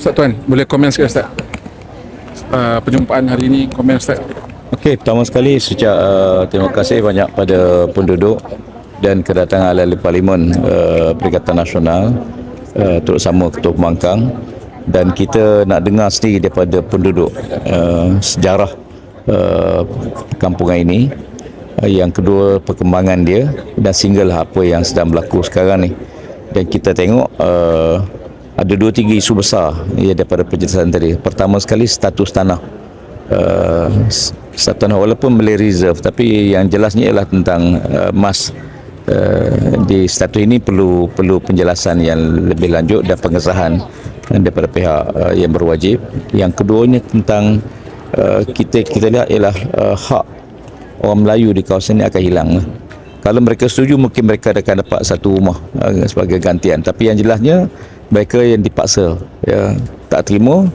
Ustaz Tuan, boleh komen sikit Ustaz? Uh, perjumpaan hari ini, komen Ustaz. Okey, pertama sekali sejak uh, terima kasih banyak pada penduduk dan kedatangan ahli parlimen uh, Perikatan Nasional uh, terutama Ketua Pembangkang dan kita nak dengar sendiri daripada penduduk uh, sejarah uh, kampungan ini uh, yang kedua perkembangan dia dan sehinggalah apa yang sedang berlaku sekarang ni dan kita tengok uh, ada dua tiga isu besar ya, daripada penjelasan tadi. Pertama sekali status tanah. Uh, status tanah walaupun boleh reserve tapi yang jelasnya ialah tentang uh, mas uh, di status ini perlu perlu penjelasan yang lebih lanjut dan pengesahan daripada pihak uh, yang berwajib. Yang keduanya tentang uh, kita kita lihat ialah uh, hak orang Melayu di kawasan ini akan hilang. Kalau mereka setuju mungkin mereka akan dapat satu rumah uh, sebagai gantian. Tapi yang jelasnya mereka yang dipaksa ya. Tak terima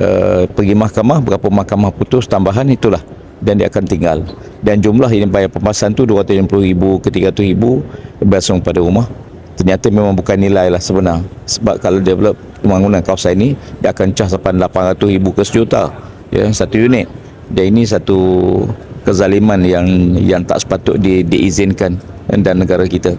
uh, pergi mahkamah berapa mahkamah putus tambahan itulah. Dan dia akan tinggal. Dan jumlah ini bayar pemasan tu 250 ribu ke 300 ribu berasung pada rumah. Ternyata memang bukan nilai lah sebenar. Sebab kalau develop pembangunan kawasan ini dia akan cah sampai 800 ribu ke sejuta ya satu unit. Dan ini satu kezaliman yang yang tak sepatut di, diizinkan dan negara kita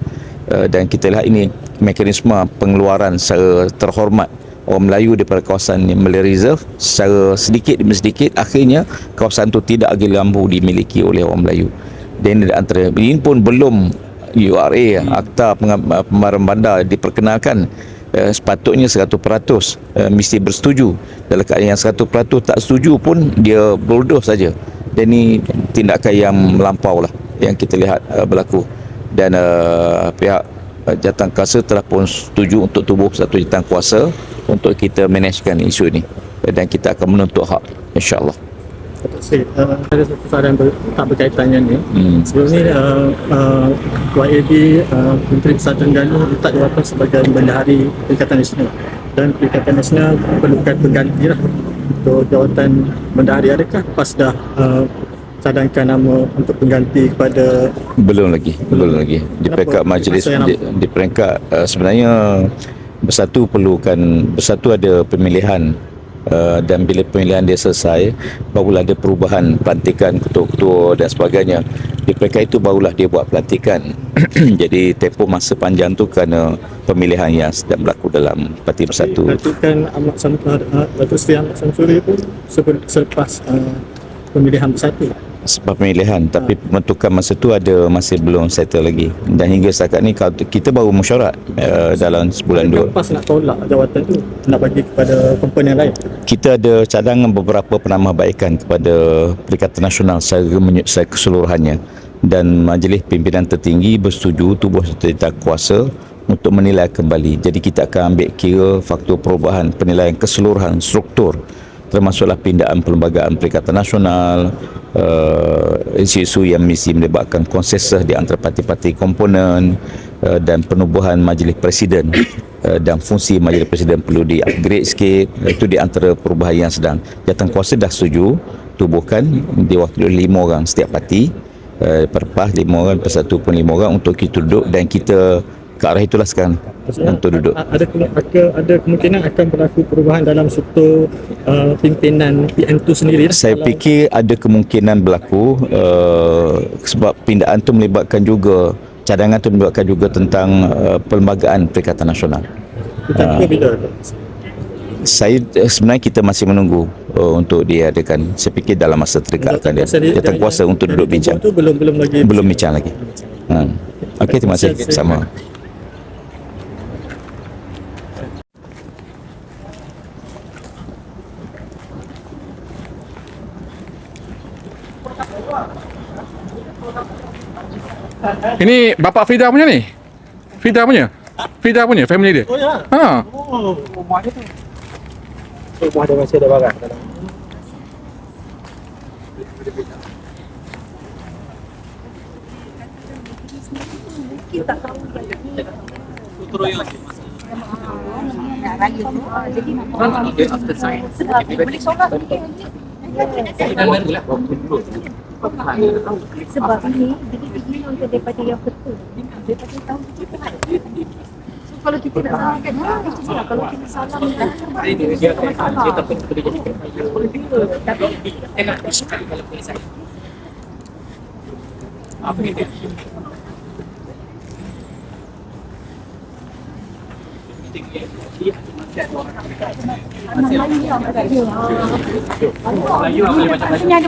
dan kita lihat ini mekanisme pengeluaran secara terhormat orang Melayu daripada kawasan Malay Reserve secara sedikit demi sedikit. Akhirnya kawasan itu tidak lagi lampu dimiliki oleh orang Melayu. Dan antara ini pun belum URA Akta Pembayaran Bandar diperkenalkan uh, sepatutnya 100% uh, mesti bersetuju. Dalam keadaan yang 100% tak setuju pun dia bulldoze saja. Dan ini tindakan yang melampau lah yang kita lihat uh, berlaku dan uh, pihak uh, jawatan kuasa telah pun setuju untuk tubuh satu jawatan kuasa untuk kita managekan isu ini dan kita akan menuntut hak insyaAllah Saya uh, ada satu soalan ber, tak berkaitan dengan ni. Hmm. Sebelum ni uh, uh, YAB uh, Menteri Besar Terengganu letak jawatan sebagai Bendahari Perikatan Nasional dan Perikatan Nasional perlukan pengganti lah untuk jawatan Bendahari adakah PAS dah uh, cadangkan nama untuk pengganti kepada belum lagi belum lagi. Di peringkat majlis di, di peringkat uh, sebenarnya bersatu perlukan bersatu ada pemilihan uh, dan bila pemilihan dia selesai barulah ada perubahan pelantikan ketua-ketua dan sebagainya. Di peringkat itu barulah dia buat pelantikan. Jadi tempoh masa panjang tu kerana pemilihan yang sedang berlaku dalam parti bersatu. Pelantikan Ahmad Samsuri uh, Datuk Seri Ahmad Samsuri pun selepas uh, pemilihan bersatu pemilihan tapi pembentukan masa tu ada masih belum settle lagi. Dan hingga setakat ni kita baru mesyuarat uh, dalam sebulan dua. pas nak tolak jawatan tu nak bagi kepada komponen lain? Kita ada cadangan beberapa penambahbaikan kepada Perikatan Nasional secara, secara keseluruhannya. Dan majlis pimpinan tertinggi bersetuju tubuh serta kuasa untuk menilai kembali. Jadi kita akan ambil kira faktor perubahan penilaian keseluruhan struktur termasuklah pindaan perlembagaan Perikatan Nasional, uh, isu-isu yang mesti melibatkan konsensus di antara parti-parti komponen uh, dan penubuhan majlis presiden uh, dan fungsi majlis presiden perlu di-upgrade sikit. Itu di antara perubahan yang sedang. Jawatan kuasa dah setuju tubuhkan diwakili lima orang setiap parti. Uh, perpah lima orang persatu pun lima orang untuk kita duduk dan kita ke arah itulah sekarang Maksudnya, untuk duduk. Ada, ada ada kemungkinan akan berlaku perubahan dalam struktur uh, pimpinan PN itu sendiri. Saya dalam, fikir ada kemungkinan berlaku uh, sebab pindaan itu melibatkan juga cadangan itu melibatkan juga tentang uh, perlembagaan Perikatan Nasional. Kita uh, bila? Saya sebenarnya kita masih menunggu uh, untuk diadakan. Saya fikir dalam masa terdekat akan dia jawatan kuasa untuk duduk bincang. Itu belum belum lagi. Belum bincang lagi. Hmm. Okey, terima kasih. Sama. Ini bapak Fida punya ni? Fida punya? Fida punya, family dia? Oh ya. Ha. Oh, rumah dia tu. Rumah dia masih ada barang dalam. kita tahu sebab boleh solat sebab ini jadi ini untuk daripada yang betul. Daripada tahu kita Kalau kita nak salam kan, ha, macam mana? Kalau kita salam kan, tak masalah. Sini ada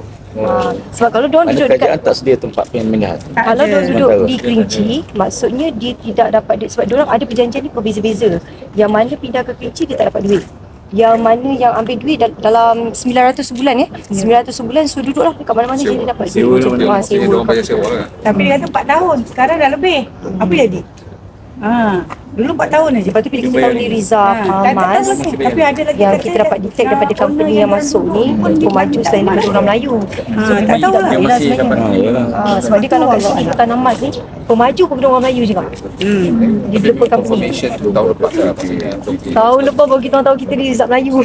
Uh, sebab kalau diorang duduk dekat kerajaan tak sedia tempat pemilihan. kalau dia duduk Sementara. di kelinci, maksudnya dia tidak dapat duit sebab diorang ada perjanjian ni berbeza-beza. Yang mana pindah ke kelinci dia tak dapat duit. Yang mana yang ambil duit dal- dalam 900 sebulan ya. 900 sebulan so duduklah dekat mana-mana dia dapat duit. Sewa Macam tu. dia, Ah, maksudnya dia orang bayar sewa lah. Tapi dia kata 4 tahun. Sekarang dah lebih. Apa jadi? Ha, dulu 4 tahun aja. Lepas tu bila kita tahu ni Rizal Ha, Mas. Tapi ada lagi yang kita dia, dapat detect ah, daripada company yang masuk ni pemaju selain daripada orang Melayu. Ha, So tak kita tahu lah. lah sebenarnya. Ha, yalah. Ah, sebab dia kalau kat sini tanah emas ni pemaju pun orang Melayu juga. Hmm. Developer company. Confirmation tu tahun lepas lah. Tahun lepas baru kita orang tahu kita ni Rizal Melayu.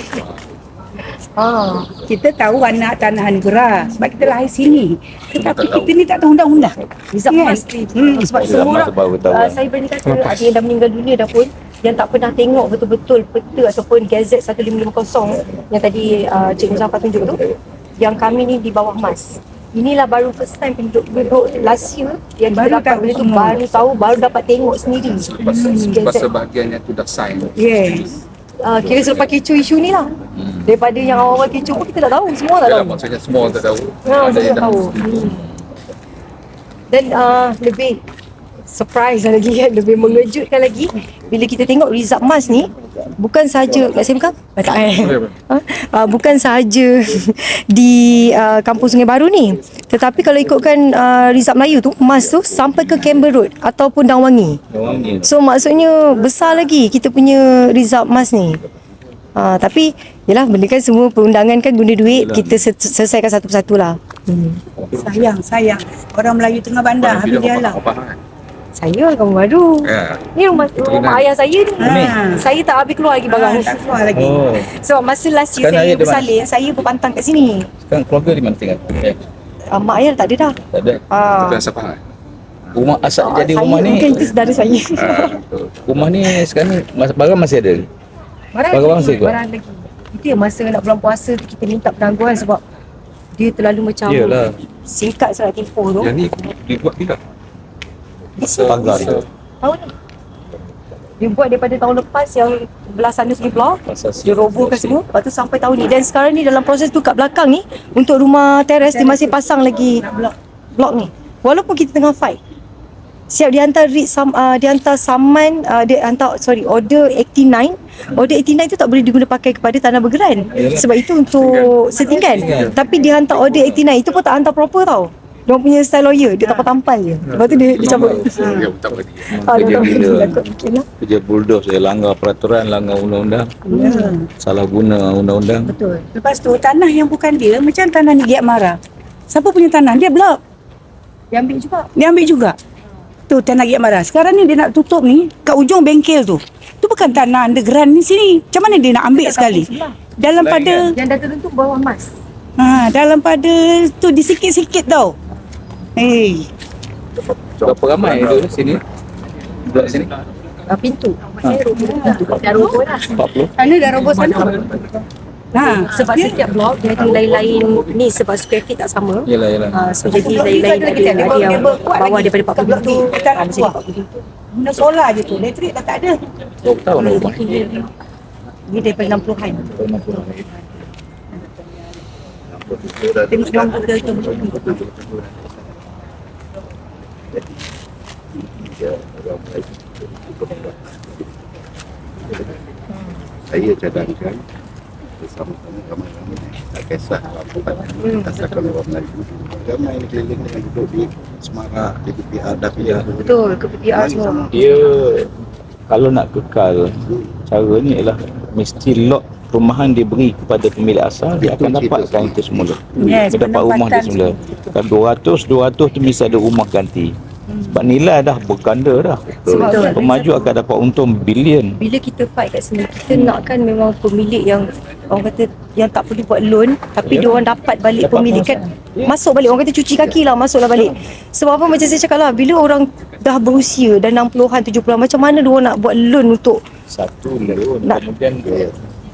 Ah, Kita tahu anak tanah negara sebab kita lahir sini. Tetapi kita ni tak tahu undang-undang. Rizal Kan? Mas ni. Hmm. Sebab Rizal semua orang, lah. saya berani kata ada yang dah meninggal dunia dah pun yang tak pernah tengok betul-betul peta ataupun gazet 1550 yang tadi uh, Cik Muzaffar tunjuk tu yang kami ni di bawah mas. Inilah baru first time penduduk-penduduk last year yang Baru baru dapat tahu benda tu baru tahu baru dapat tengok sendiri. Lepas, Hmm, lepas gazet. sebahagian yang tu dah sign. Yes. Uh, kira selepas kecoh isu ni lah. Daripada yang awal-awal kecoh pun kita tak tahu, semua Yalah, tahu. maksudnya semua orang tak tahu. Ha, Ada yang tak dah tahu. Hmm. Dan uh, lebih surprise lagi kan, lebih mengejutkan lagi bila kita tengok Rizab Mas ni bukan sahaja nak saya bukan? Ah, tak eh. Ha? Uh, bukan sahaja di uh, kampung Sungai Baru ni tetapi kalau ikutkan uh, Rizab Melayu tu Mas tu sampai ke Camber Road ataupun ni. So maksudnya besar lagi kita punya result mas ni. Ha, tapi yelah benda kan semua perundangan kan guna duit kita se- selesaikan satu persatu lah. Hmm. Sayang, sayang. Orang Melayu tengah bandar. Habis dia lah. Saya kamu baru. Ya. Ni rumah, rumah ayah saya ni. Ha. Saya tak habis keluar lagi Ah, barang. tak keluar lagi. Oh, Sebab masa last year Sekarang saya bersalin, saya berpantang kat sini. sekarang keluarga di mana tinggal? Eh, Uh, mak ayah tak ada dah. tak ada. Ah. Bukan siapa lah. Rumah asal Ah, jadi saya rumah ni, Bukan itu saudara saya. Ah, rumah ni sekarang ni mas- barang masih ada. Barang Barang lagi, masih kot? barang lagi. Itu yang masa nak bulan puasa tu kita minta penangguhan sebab dia terlalu macam Yelah. singkat sangat tempoh tu. Yang ni dibuat tidak? Pagar tu. Tahu ni. Dia buat daripada tahun lepas yang belah sana segi. Pasal Dia robohkan semua. Lepas tu sampai tahun ni. Dan sekarang ni dalam proses tu kat belakang ni. Untuk rumah teres dia masih pasang lagi blok ni. Walaupun kita tengah fight. Siap dihantar read sam, uh, dihantar saman uh, dia hantar sorry order 89 order 89 tu tak boleh diguna pakai kepada tanah bergeran sebab itu untuk setinggan tapi dia hantar order 89 itu pun tak hantar proper tau dia punya style lawyer dia tampal-tampal je lepas tu dia, dia cabut Ya, tak boleh. Ah, dia Kerja tak bila? takut mungkin lah. Kerja bulldoze dia langgar peraturan, langgar undang-undang, Ya. salah guna undang-undang. Betul. Lepas tu tanah yang bukan dia macam tanah ni Giat Mara. Siapa punya tanah? Dia blok. Dia ambil juga. Dia ambil juga. Tu tanah Giat Mara. Sekarang ni dia nak tutup ni kat ujung bengkel tu. Tu bukan tanah underground ni sini. Macam mana dia nak ambil sekali? Dalam pada Yang dah tertentu bawah emas. ha, dalam pada tu disikit-sikit tau. Hei. Berapa ramai duduk sini? Duduk sini? Uh, pintu. Saya roboh juga. Dah roboh dah. 40. Sana dah roboh sana. Ha, Sebab setiap blok dia ada lain-lain ni sebab square feet tak sama. Yalah, yalah. Uh, so jadi lain-lain ada, ada yang bawah daripada 40 pintu. Tak Ada nak jadi kuat. 40 pintu. Guna solar je tu. Elektrik dah tak ada. Berapa tahun dah rumah? Ini daripada 60-an. Tengok dia orang buka tu. Saya cadangkan bersama-sama ramai-ramai tak kisah apa asalkan orang Melayu. Ramai ni keliling dengan duduk di Semarak di PPR Dapia Betul, ke PPR semua. Dia kalau nak kekal cara ni ialah mesti lock perumahan diberi kepada pemilik asal dia akan dapatkan itu semula. Yes, dia dapat rumah dia semula. Kalau 200 200 tu mesti ada rumah ganti. Sebab nilai dah berganda dah. Betul. pemaju akan dapat untung bilion. bila kita fight kat sini kita nakkan memang pemilik yang orang kata yang tak perlu buat loan tapi dia orang dapat balik Dapat pemilikan masuk. balik orang kata cuci kaki lah masuklah balik. Sebab apa macam saya cakap lah bila orang dah berusia dah 60-an 70-an macam mana dia orang nak buat loan untuk satu loan Nak- kemudian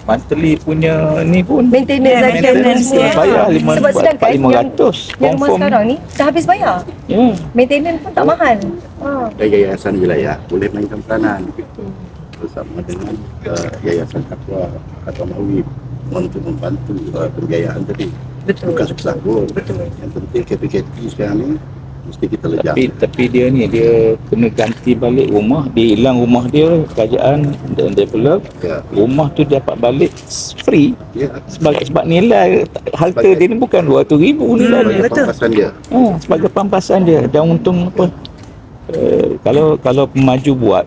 monthly punya ni pun maintenance lagi dan maintenance, semua. yeah. bayar lima sebab sedangkan yang, 500 yang rumah confirm sekarang ni dah habis bayar ya maintenance pun tak mahal ha. Dan yayasan wilayah boleh mainkan peranan bersama dengan uh, yayasan Katwa atau Mawib untuk membantu uh, pembiayaan tadi. Betul. Bukan susah pun. Yang penting KPKP sekarang ni mesti kita lejar. tapi tapi dia ni dia kena ganti balik rumah dia hilang rumah dia kerajaan dan develop Ya. rumah tu dapat balik free Ya. sebab sebab nilai harta Sebagai- dia ni bukan 200 ribu nilai dia Sebagai pampasan dia. ha, sebagai pampasan dia dan untung apa uh, kalau kalau pemaju buat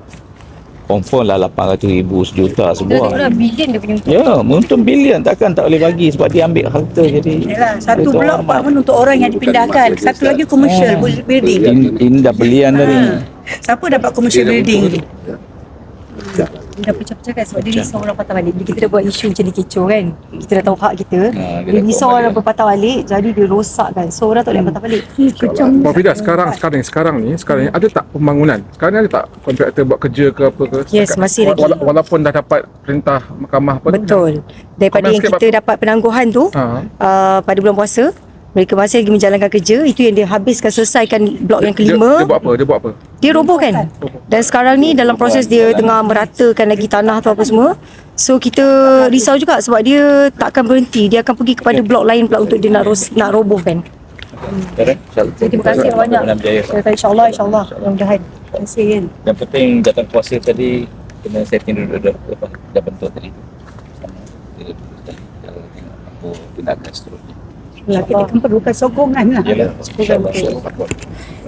confirm lah 800 ribu sejuta lah semua bilion dia punya ya untung bilion takkan tak boleh bagi sebab dia ambil harta jadi Yalah, satu blok pun untuk orang yang dipindahkan. Satu dia, lagi commercial Ah. building. ini, ini dah belian tadi Ha. Siapa dapat commercial Dia building tu? Dia dah pecah-pecah kan sebab dia risau orang patah balik bila kita dah buat isu macam ni kecoh kan kita dah tahu hak kita Ha, dia dia risau orang balik. berpatah balik jadi dia rosak kan so orang tak boleh patah balik Pak Fida sekarang sekarang ni sekarang ni sekarang ni ada tak pembangunan? Sekarang ni ada tak kontraktor buat kerja ke apa ke? Yes, masih lagi. Wala- Walaupun dah dapat perintah mahkamah apa tu. betul daripada Komen yang kita dapat penangguhan tu Ha. uh, pada bulan puasa mereka masih lagi menjalankan kerja itu yang dia habiskan selesaikan blok yang Dia, kelima dia buat apa? Dia buat apa? dia robohkan dan sekarang ni dalam proses dia tengah meratakan lagi tanah tu apa semua so kita risau juga sebab dia tak akan berhenti dia akan pergi kepada blok lain pula untuk dia nak ros, nak robohkan Correct? so, terima kasih banyak insyaAllah insyaAllah mudah-mudahan terima kasih kan Yang penting datang puasa tadi kena setting dulu dah apa dah bentuk tadi. Dia kalau tengok apa tindakan seterusnya. Lah, kita kan perlukan sokongan lah. Yalah, insyaAllah.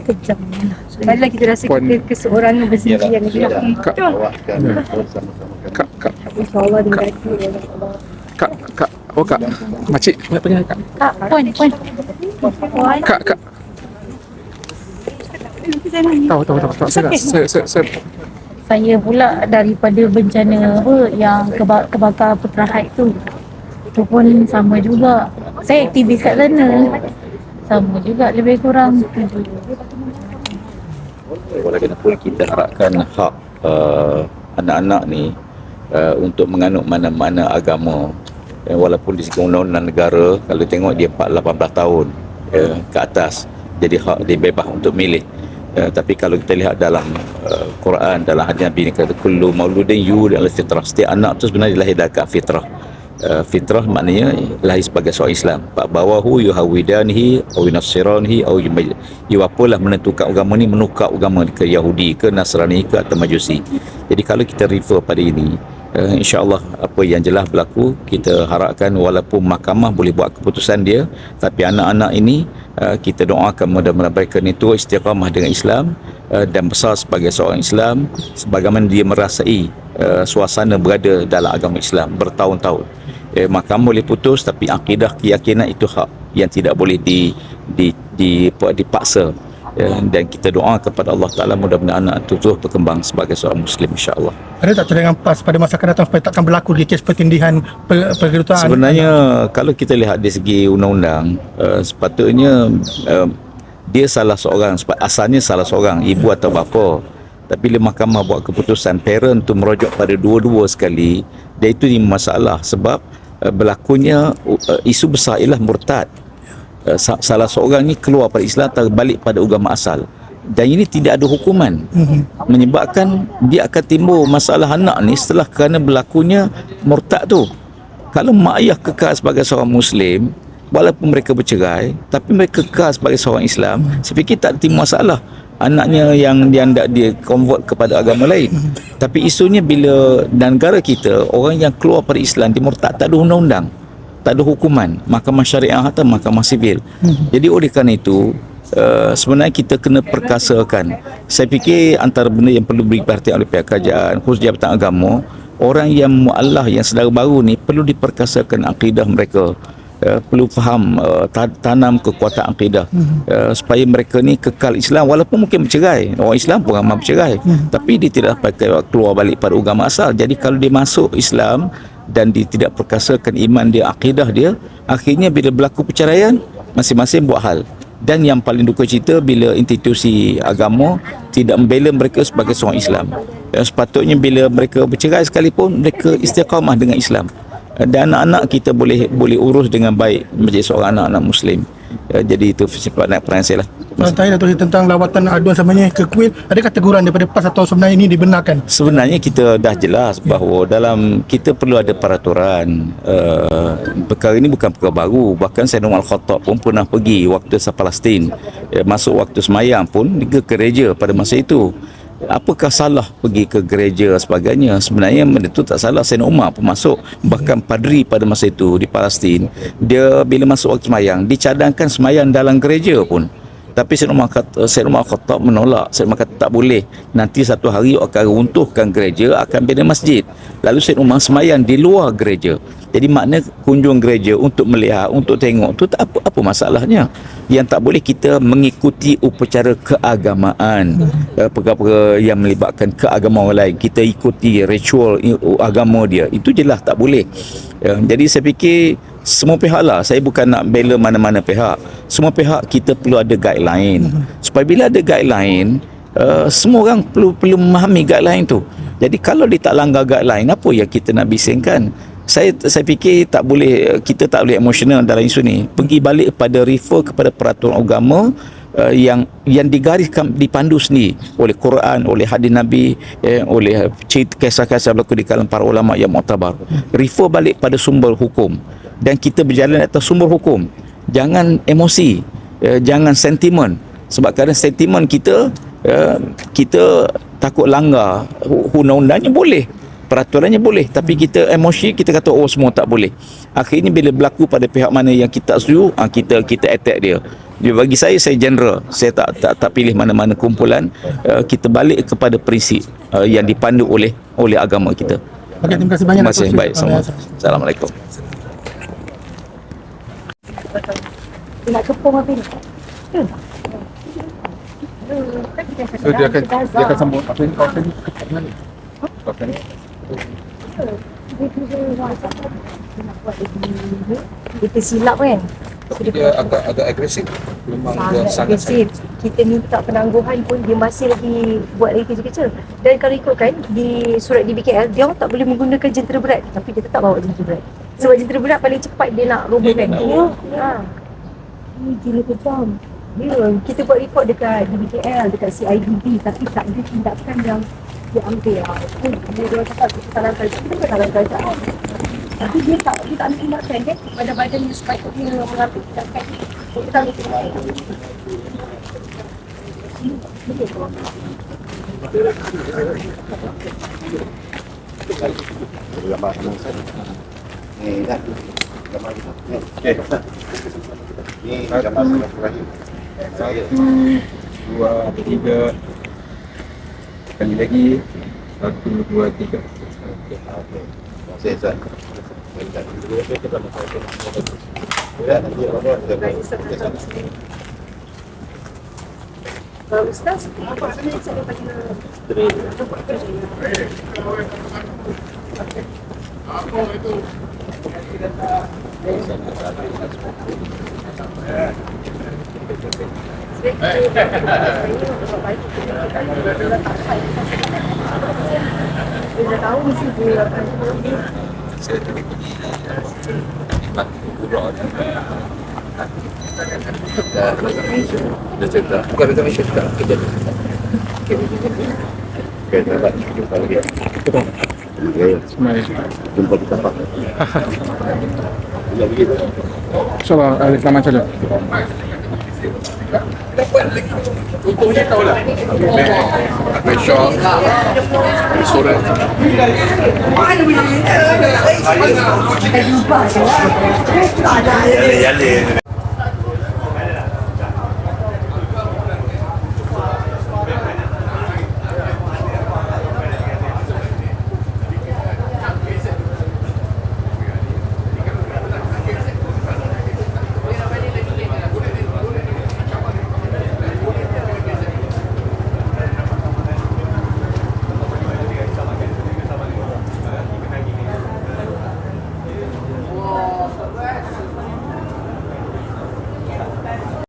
Kejam. Marilah kita rasa Puan- kita keseorangan bersendirian ni Ya. Kak, kak, kak, InsyaAllah terima kasih. Allah. kak, kak, oh kak, makcik, nak tanya kak, Kak, puan, puan. Kak, kak. Tahu, tahu, tahu, tahu. Saya, saya, saya, saya, saya pula daripada bencana apa yang keba- kebakar Putra tu. Tu pun sama juga saya aktivis kat sana. Sama juga lebih kurang. Walaupun kita harapkan hak uh, anak-anak ni uh, untuk menganut mana-mana agama. Eh, walaupun di segi undang-undang negara kalau tengok dia 4 18 tahun uh, ke atas jadi hak dia bebas untuk milih. Uh, tapi kalau kita lihat dalam uh, Quran dalam hadis Nabi ni kata kullu mauludin yulad ala fitrah. Setiap anak tu sebenarnya dilahir dekat fitrah uh, fitrah maknanya lahir sebagai seorang Islam. Pak bawahu yuhawidanihi aw yunassiranihi aw you apalah menentukan agama ni menukar agama ke Yahudi ke Nasrani ke atau Majusi. Jadi kalau kita refer pada ini uh, insyaallah apa yang jelas berlaku kita harapkan walaupun mahkamah boleh buat keputusan dia tapi anak-anak ini uh, kita doakan mudah-mudahan mereka ni tu istiqamah dengan Islam uh, dan besar sebagai seorang Islam sebagaimana dia merasai uh, suasana berada dalam agama Islam bertahun-tahun. Eh, mahkamah boleh putus tapi akidah keyakinan itu hak yang tidak boleh di, di, di dipaksa ya, dan kita doa kepada Allah Taala mudah-mudahan anak itu terus berkembang sebagai seorang muslim insya-Allah. Ada tak cadangan PAS pada masa akan datang supaya takkan berlaku di kes pertindihan per, pergerutaan? Sebenarnya kalau kita lihat dari segi undang-undang uh, sepatutnya uh, dia salah seorang sebab asalnya salah seorang ibu atau bapa tapi bila mahkamah buat keputusan parent tu merujuk pada dua-dua sekali dia itu ni masalah sebab uh, berlakunya uh, isu besar ialah murtad salah seorang ni keluar pada Islam atau balik pada agama asal. Dan ini tidak ada hukuman. Menyebabkan dia akan timbul masalah anak ni setelah kerana berlakunya murtad tu. Kalau mak ayah kekal sebagai seorang muslim walaupun mereka bercerai tapi mereka kekal sebagai seorang Islam saya fikir tak timbul masalah. Anaknya yang dia hendak dia convert kepada agama lain. Tapi isunya bila dan negara kita orang yang keluar pada Islam dia murtad tak ada undang-undang tak ada hukuman. Mahkamah syariah atau mahkamah sivil. Jadi oleh kerana itu Uh, sebenarnya kita kena perkasakan. Saya fikir antara benda yang perlu beri perhatian oleh pihak kerajaan khusus jabatan agama orang yang muallah yang saudara baru ni perlu diperkasakan akidah mereka. Uh, perlu faham uh, ta- tanam kekuatan akidah. Uh, supaya mereka ni kekal Islam walaupun mungkin bercerai. Orang Islam pun ramai bercerai. Tapi dia tidak pakai keluar balik pada agama asal. Jadi kalau dia masuk Islam dan dia tidak perkasakan iman dia akidah dia akhirnya bila berlaku perceraian masing-masing buat hal. Dan yang paling duka cita bila institusi agama tidak membela mereka sebagai seorang Islam. Dan sepatutnya bila mereka bercerai sekalipun mereka istiqamah dengan Islam. Dan anak-anak kita boleh boleh urus dengan baik menjadi seorang anak-anak Muslim Ya, jadi itu sifat nak peran saya lah terakhir Dato' tentang lawatan aduan sebenarnya ke Kuwait. Adakah teguran daripada PAS atau sebenarnya ini dibenarkan? Sebenarnya kita dah jelas bahawa dalam kita perlu ada peraturan. Uh, perkara ini bukan perkara baru. Bahkan Sayyidina Umar Al-Khattab pun pernah pergi waktu sa Palestin. Ya, masuk waktu semayang pun ke gereja pada masa itu. Apakah salah pergi ke gereja sebagainya? Sebenarnya benda itu tak salah. Sayyidina Umar pun masuk. Bahkan padri pada masa itu di Palestin. Dia bila masuk waktu semayang, dicadangkan semayang dalam gereja pun. Tapi Sayyidina Umar kata, Sayyidina Umar Khattab menolak. Sayyidina Umar kata tak boleh. Nanti satu hari akan runtuhkan gereja, akan bina masjid. Lalu Sayyidina Umar semayang di luar gereja. Jadi makna kunjung gereja untuk melihat, untuk tengok tu tak apa, apa masalahnya. Yang tak boleh kita mengikuti upacara keagamaan. Eh, Perkara-perkara yang melibatkan keagamaan orang lain. Kita ikuti ritual i- agama dia. Itu jelas tak boleh. Ya, jadi saya fikir semua pihak lah saya bukan nak bela mana-mana pihak semua pihak kita perlu ada guideline supaya bila ada guideline uh, semua orang perlu perlu memahami guideline tu jadi kalau dia tak langgar guideline apa yang kita nak bisingkan saya saya fikir tak boleh kita tak boleh emosional dalam isu ni. Pergi balik pada refer kepada peraturan agama uh, yang yang digariskan dipandu sendiri oleh Quran oleh hadis Nabi eh, oleh cerita kisah-kisah berlaku di kalangan para ulama yang muktabar refer balik pada sumber hukum. Dan kita berjalan atas sumber hukum. Jangan emosi eh, jangan sentimen. Sebab kadang sentimen kita eh, kita takut langgar. Undang-undangnya boleh peraturannya boleh. Tapi kita emosi kita kata oh semua tak boleh. Akhirnya bila berlaku pada pihak mana yang kita tak setuju ah, kita kita attack dia. Dia bagi saya saya general. Saya tak tak tak pilih mana-mana kumpulan. Uh, kita balik kepada prinsip uh, yang dipandu oleh oleh agama kita. Okey, terima kasih banyak. terima kasih. Baik sama assalamualaikum. Nak kepung apa ni? So dia akan dia akan sambung. Apa ni? Kawasan ni. Kita silap kan? Dia agak agak agresif. Memang dia sangat sangat agresif. Kita minta penangguhan pun dia masih lagi buat lagi kerja-kerja. Dan kalau ikutkan di surat DBKL, dia tak boleh menggunakan jentera berat. Tapi dia tetap bawa jentera berat. Sebab jentera berat paling cepat dia nak robohkan. Ya. Ha. Ini gila kejam. Ya, kita buat report dekat DBKL, dekat CIDB tapi tak ada tindakan yang dia ambil lah. Itu dia dia cakap kita salah kerja, kita bukan salah kerja. Tapi dia tak, dia tak ambil tindakan kan badan-badan yang sepatutnya mengambil tindakan. Kita tak ambil tindakan. Gambar sama saya. Ni kan. Gambar kita. Ni. Okey. Ni gambar sama terakhir. Saya. dua, tiga. Sekali lagi. Satu, dua, tiga. Ustaz. Apa daripada Dia dah tahu mesti dia akan Saya pergi Mati Kubra Dia cerita Bukan dekat Malaysia Dekat kerja Okey, selamat jumpa lagi. Okey, Semai jumpa di tempat. Ya, begitu. InsyaAllah ada selamat saja Me shock. Sore. Yale yale.